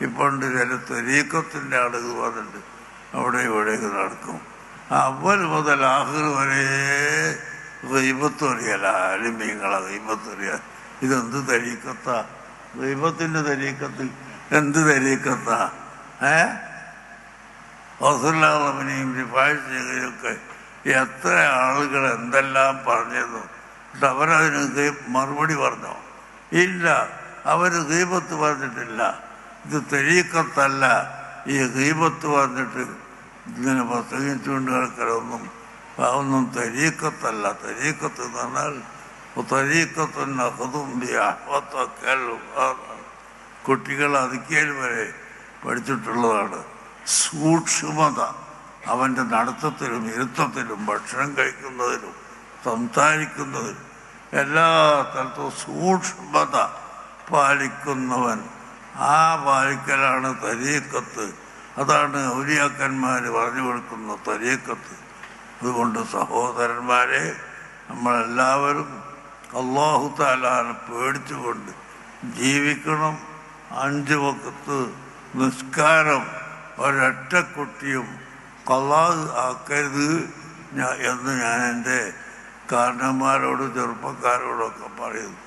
ഇപ്പോണ്ട് ചില തൊരീക്കത്തിന്റെ ആളുകൾ വന്നിട്ട് അവിടെ ഇവിടെയൊക്കെ നടക്കും. അവൽ മുതൽ ആഹ്ർ വരെ ദൈവത്തൊറിയല അലിമീങ്ങളെ ദൈവത്തൊറിയ ഇതെന്ത് തരീക്കത്താ? ദൈവത്തിന്റെ തരീക്കത്തിൽ എന്ത് തരീക്കത്താ? ഏ? ഹസുല്ലാമിനെയും റിഫാഴ്ചയൊക്കെ എത്ര ആളുകൾ എന്തെല്ലാം പറഞ്ഞിരുന്നു എന്നിട്ട് അവരതിന് മറുപടി പറഞ്ഞോ. ഇല്ല അവർ ദീപത്ത് പറഞ്ഞിട്ടില്ല. ഇത് തെരീക്കത്തല്ല. ഈ ഹീപത്ത് പറഞ്ഞിട്ട് ഇങ്ങനെ പ്രസംഗിച്ചുകൊണ്ട് കിടക്കലൊന്നും അതൊന്നും തെരീക്കത്തല്ല. തെരീക്കത്ത് എന്ന് പറഞ്ഞാൽ തെരീക്കത്തുന്ന കുട്ടികൾ അതിക്കേൽ വരെ പഠിച്ചിട്ടുള്ളതാണ്. സൂക്ഷ്മത. അവന്റെ നടത്തത്തിലും ഇരുത്തത്തിലും ഭക്ഷണം കഴിക്കുന്നതിലും സംസാരിക്കുന്നതിലും എല്ലാ തരത്തിലും സൂക്ഷ്മത പാലിക്കുന്നവൻ. ആ വായിക്കലാണ് തരീക്കത്ത്. അതാണ് ഔലിയാക്കന്മാർ പറഞ്ഞു കൊടുക്കുന്ന തരീക്കത്ത്. അതുകൊണ്ട് സഹോദരന്മാരെ നമ്മളെല്ലാവരും അള്ളാഹു താലാനെ പേടിച്ചുകൊണ്ട് ജീവിക്കണം. അഞ്ച് വക്കത്ത് നിസ്കാരം ഒരൊറ്റ കുട്ടിയും കള്ളാഹ് ആക്കരുത്. എന്ന് ഞാൻ എന്റെ കാരണന്മാരോട് ചെറുപ്പക്കാരോടൊക്കെ പറയുന്നു.